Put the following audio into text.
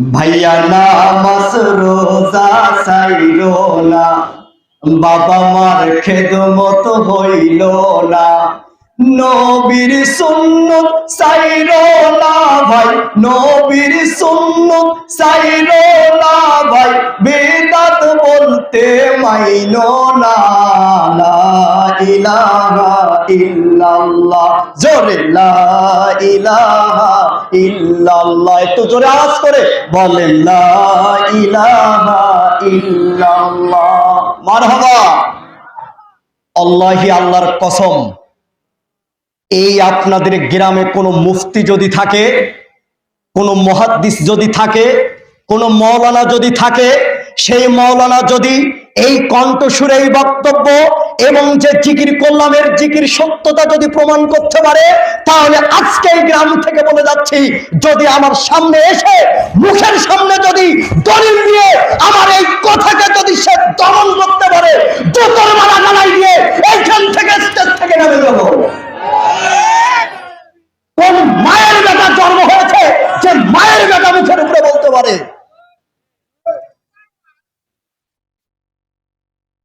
ভাইয়া নামাজ রোজা না। বাবা মার খেদমত হইল না। নবীর সুন্নত চাইলো না ভাই, নবীর সুন্নত চাইলো না ভাই। বলতে মাইনো না। ইলাহা ইল্লাল্লাহ। জোরে, লা ইলাহা ইল্লাল্লাহ। একটু জোরে আওয়াজ করে বলেন, লা ইলাহা আল্লাহি আল্লাহর কসম, এই আপনাদের গ্রামে কোনো মুফতি যদি থাকে, কোনো মহাদ্দিস যদি থাকে, কোনো মৌলানা যদি থাকে সেই মৌলানা যদি এই কণ্ঠসুরে এই বক্তব্য এবং যে জিকির কল্যাণের জিকির সত্যতা যদি প্রমাণ করতে পারে, তাহলে আজকে এই গ্রাম থেকে বলে যাচ্ছি, যদি আমার সামনে এসে, মুখের সামনে যদি দলিল নিয়ে আমার এই কথাকে যদি সে দমন করতে পারে দুতর